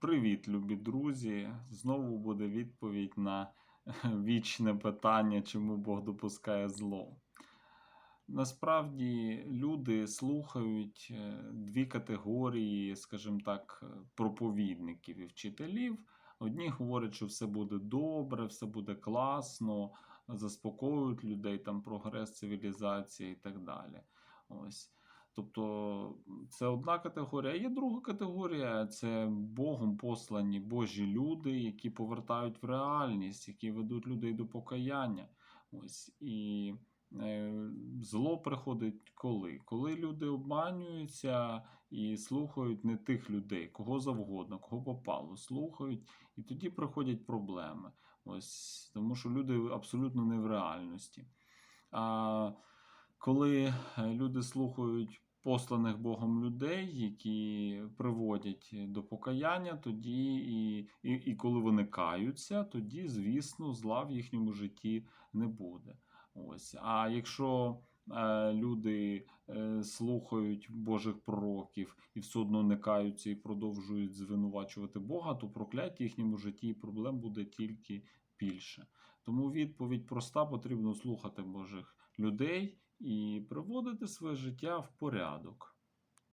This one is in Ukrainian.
Привіт, любі друзі! Знову буде відповідь на вічне питання, чому Бог допускає зло. Насправді люди слухають е, дві категорії, скажімо так, е, проповідників і вчителів. Одні говорять, що все буде добре, все буде класно, заспокоюють людей, там прогрес цивілізації і так далі. Ось. Тобто це одна категорія. Є друга категорія це Богом послані Божі люди, які повертають в реальність, які ведуть людей до покаяння. Ось. І е, зло приходить коли? Коли люди обманюються і слухають не тих людей, кого завгодно, кого попало, слухають, і тоді приходять проблеми. Ось, тому що люди абсолютно не в реальності. А коли е, люди слухають посланих Богом людей, які приводять до покаяння, тоді і, і, і коли вони каються, тоді, звісно, зла в їхньому житті не буде. Ось. А якщо е, люди е, слухають Божих пророків і все одно не каються і продовжують звинувачувати Бога, то прокляття їхньому житті і проблем буде тільки більше. Тому відповідь проста: потрібно слухати Божих людей і приводити своє життя в порядок.